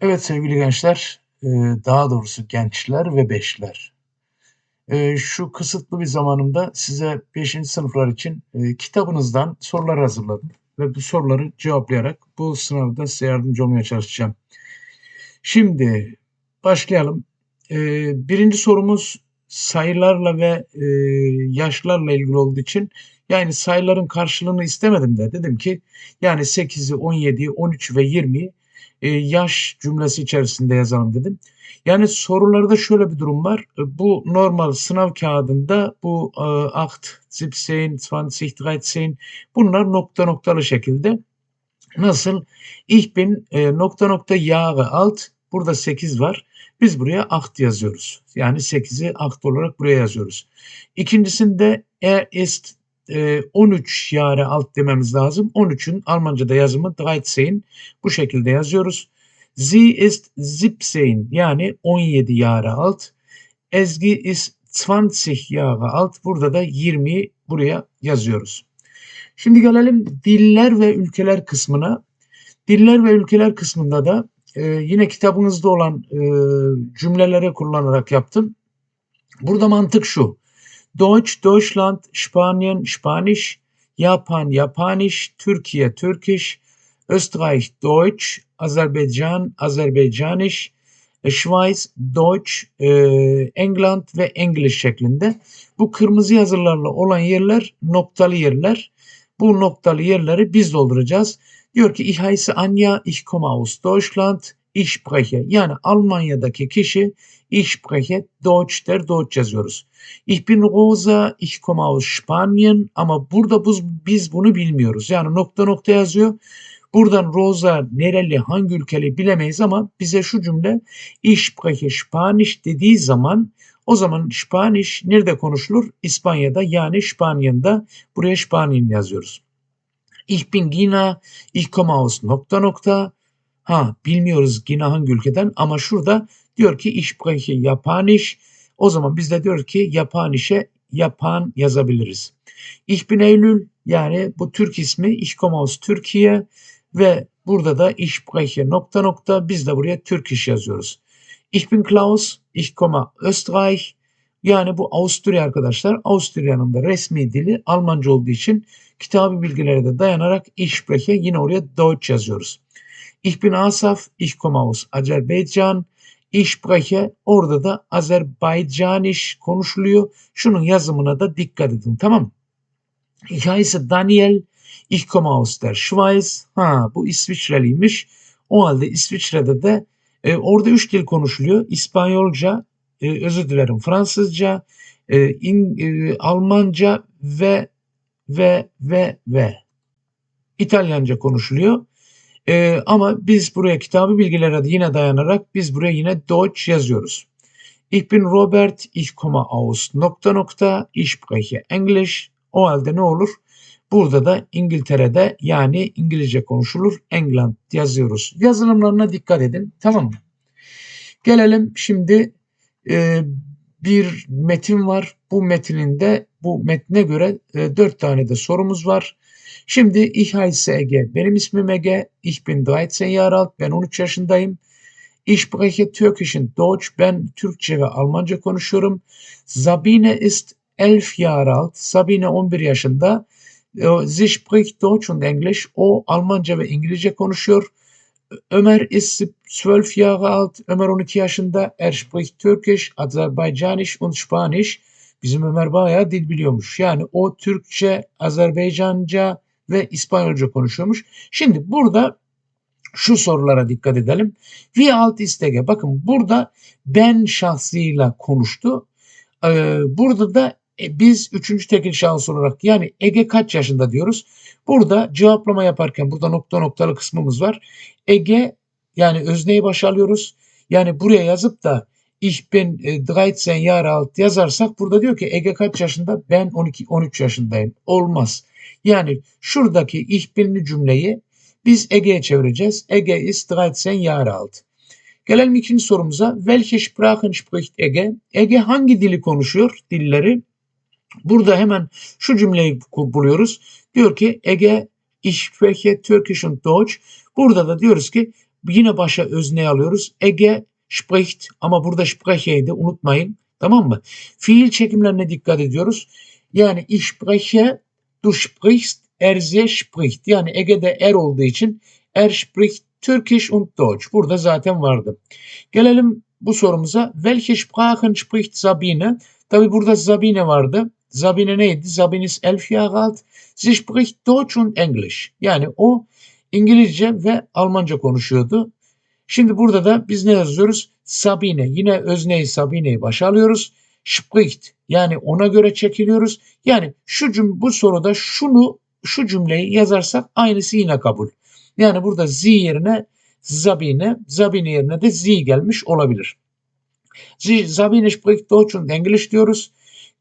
Evet sevgili gençler, e, daha doğrusu gençler ve beşler. E, şu kısıtlı bir zamanımda size 5. sınıflar için e, kitabınızdan sorular hazırladım ve bu soruları cevaplayarak bu sınavda size yardımcı olmaya çalışacağım. Şimdi başlayalım. Birinci sorumuz sayılarla ve yaşlarla ilgili olduğu için yani sayıların karşılığını istemedim de dedim ki yani 8'i, 17'yi, 13 ve 20'yi e, yaş cümlesi içerisinde yazalım dedim. Yani sorularda şöyle bir durum var. E, bu normal sınav kağıdında bu e, 8, 17, 20, 13 bunlar nokta noktalı şekilde. Nasıl? Ich bin e, nokta nokta Jahre alt. Burada 8 var. Biz buraya 8 yazıyoruz. Yani 8'i 8 olarak buraya yazıyoruz. İkincisinde er ist 13 e, Jahre alt dememiz lazım. 13'ün Almanca'da yazımı 13 bu şekilde yazıyoruz. Sie ist 17 yani 17 Jahre alt. Ezgi ist 20 Jahre alt. Burada da 20 buraya yazıyoruz. Şimdi gelelim diller ve ülkeler kısmına. Diller ve ülkeler kısmında da e, yine kitabınızda olan e, cümlelere kullanarak yaptım. Burada mantık şu. Deutsch, Deutschland, Spanien, Spanisch, Japan, Japanisch, Türkiye, Türkisch, Österreich, Deutsch, Azerbaycan, Azerbaycanisch, e, Schweiz, Deutsch, e, England ve English şeklinde. Bu kırmızı yazılarla olan yerler noktalı yerler. Bu noktalı yerleri biz dolduracağız. Diyor ki ich heiße Anja, ich komme aus Deutschland, ich spreche. Yani Almanya'daki kişi ich spreche Deutsch der Deutsch yazıyoruz. Ich bin Rosa, ich komme aus Spanien ama burada biz bunu bilmiyoruz. Yani nokta nokta yazıyor. Buradan Rosa nereli, hangi ülkeli bilemeyiz ama bize şu cümle ich spreche Spanisch dediği zaman o zaman Spanish nerede konuşulur? İspanya'da yani Spanyen'da buraya Spanien yazıyoruz. Ich bin Gina, ich komme aus nokta nokta. Ha bilmiyoruz Gina hangi ülkeden ama şurada diyor ki ich spreche Japanisch. O zaman biz de diyoruz ki Japaniş'e yapan yazabiliriz. Ich bin Eylül yani bu Türk ismi Ich komme Türkiye ve burada da ich spreche nokta nokta biz de buraya Türk iş yazıyoruz. Ich bin Klaus, ich komme Österreich. Yani bu Avusturya arkadaşlar. Avusturya'nın da resmi dili Almanca olduğu için kitabı bilgilere de dayanarak ich spreche yine oraya Deutsch yazıyoruz. Ich bin Asaf, ich komme aus Azerbaijan. Ich spreche orada da Azerbaycaniş konuşuluyor. Şunun yazımına da dikkat edin tamam mı? Ich heiße Daniel, ich komme aus der Schweiz. Ha bu İsviçreliymiş. O halde İsviçre'de de e, orada üç dil konuşuluyor. İspanyolca, e, özür dilerim Fransızca, e, in, e, Almanca ve ve ve ve İtalyanca konuşuluyor. Ee, ama biz buraya kitabı bilgilere yine dayanarak biz buraya yine Deutsch yazıyoruz. Ich bin Robert, ich komme aus nokta nokta, ich spreche English. O halde ne olur? Burada da İngiltere'de yani İngilizce konuşulur. England yazıyoruz. Yazılımlarına dikkat edin. Tamam mı? Gelelim şimdi e, bir metin var. Bu metinin bu metne göre e, dört tane de sorumuz var. Şimdi ich heiße Ege. Benim ismim Ege. Ich bin 13 Jahre alt. Ben 13 yaşındayım. Ich spreche Türkischen Deutsch. Ben Türkçe ve Almanca konuşuyorum. Sabine ist 11 Jahre alt. Sabine 11 yaşında. Sie spricht Deutsch und Englisch. O Almanca ve İngilizce konuşuyor. Ömer ist 12 Jahre alt. Ömer 12 yaşında. Er spricht Türkisch, Azerbaicanis und Spanisch. Bizim Ömer bayağı dil biliyormuş. Yani o Türkçe, Azerbaycanca ve İspanyolca konuşuyormuş. Şimdi burada şu sorulara dikkat edelim. Vi alt istege. Bakın burada ben şahsıyla konuştu. Ee, burada da e, biz üçüncü tekil şahıs olarak yani Ege kaç yaşında diyoruz. Burada cevaplama yaparken burada nokta noktalı kısmımız var. Ege yani özneyi baş alıyoruz. Yani buraya yazıp da ich bin 13 e, Jahre alt yazarsak burada diyor ki Ege kaç yaşında? Ben 12 13 yaşındayım. Olmaz. Yani şuradaki ich binli cümleyi biz Ege'ye çevireceğiz. Ege ist 13 Jahre alt. Gelelim ikinci sorumuza. Welche Sprachen spricht Ege? Ege hangi dili konuşuyor? Dilleri. Burada hemen şu cümleyi buluyoruz. Diyor ki Ege ich spreche Türkisch und Deutsch. Burada da diyoruz ki Yine başa özneyi alıyoruz. Ege spricht ama burada spreche'ydi unutmayın. Tamam mı? Fiil çekimlerine dikkat ediyoruz. Yani ich spreche, du sprichst, er sie spricht. Yani Ege'de er olduğu için er spricht Türkisch und Deutsch. Burada zaten vardı. Gelelim bu sorumuza. Welche Sprachen spricht Sabine? Tabi burada Sabine vardı. Sabine neydi? Sabine ist elf Jahre alt. Sie spricht Deutsch und English. Yani o İngilizce ve Almanca konuşuyordu. Şimdi burada da biz ne yazıyoruz? Sabine. Yine özneyi Sabine'yi başa alıyoruz. Spricht. Yani ona göre çekiliyoruz. Yani şu cüm bu soruda şunu şu cümleyi yazarsak aynısı yine kabul. Yani burada Z yerine Sabine, Sabine yerine de Z gelmiş olabilir. Sabine spricht Deutsch und English diyoruz.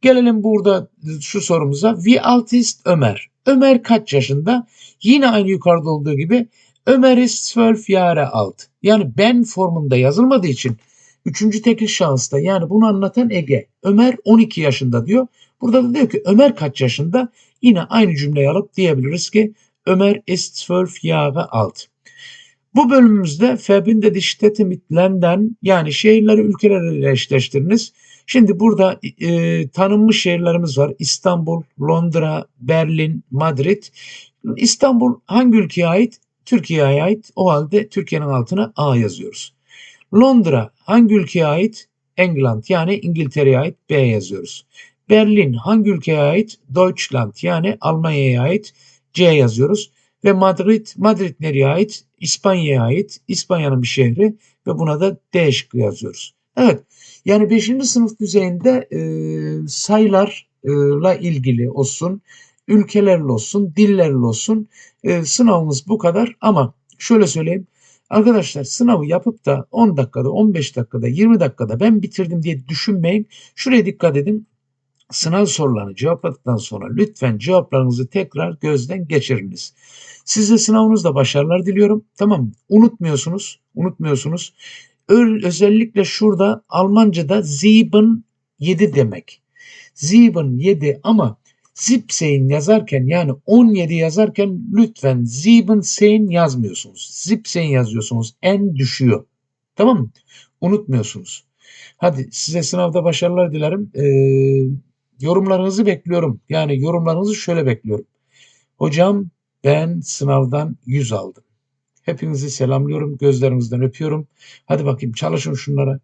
Gelelim burada şu sorumuza. Wie alt ist Ömer? Ömer kaç yaşında? Yine aynı yukarıda olduğu gibi Ömer ist 12 Jahre alt. Yani ben formunda yazılmadığı için üçüncü tekil şahısta yani bunu anlatan Ege. Ömer 12 yaşında diyor. Burada da diyor ki Ömer kaç yaşında? Yine aynı cümleyi alıp diyebiliriz ki Ömer ist 12 Jahre alt. Bu bölümümüzde Verbinde die Städte mit Ländern yani şehirleri ülkelerle eşleştiriniz. Şimdi burada e, tanınmış şehirlerimiz var. İstanbul, Londra, Berlin, Madrid. İstanbul hangi ülkeye ait? Türkiye'ye ait. O halde Türkiye'nin altına A yazıyoruz. Londra hangi ülkeye ait? England yani İngiltere'ye ait B yazıyoruz. Berlin hangi ülkeye ait? Deutschland yani Almanya'ya ait C yazıyoruz. Ve Madrid, Madrid nereye ait? İspanya'ya ait. İspanya'nın bir şehri ve buna da D şıkkı yazıyoruz. Evet yani 5. sınıf düzeyinde e, sayılarla ilgili olsun, ülkelerle olsun, dillerle olsun e, sınavımız bu kadar ama şöyle söyleyeyim. Arkadaşlar sınavı yapıp da 10 dakikada, 15 dakikada, 20 dakikada ben bitirdim diye düşünmeyin. Şuraya dikkat edin. Sınav sorularını cevapladıktan sonra lütfen cevaplarınızı tekrar gözden geçiriniz. Size sınavınızda başarılar diliyorum. Tamam Unutmuyorsunuz. Unutmuyorsunuz. Özellikle şurada Almanca'da sieben 7 demek. Sieben 7 ama Zipsein yazarken yani 17 yazarken lütfen sieben sein yazmıyorsunuz. Zipsein yazıyorsunuz. En düşüyor. Tamam mı? Unutmuyorsunuz. Hadi size sınavda başarılar dilerim. Ee, yorumlarınızı bekliyorum. Yani yorumlarınızı şöyle bekliyorum. Hocam ben sınavdan 100 aldım. Hepinizi selamlıyorum. Gözlerinizden öpüyorum. Hadi bakayım çalışın şunlara.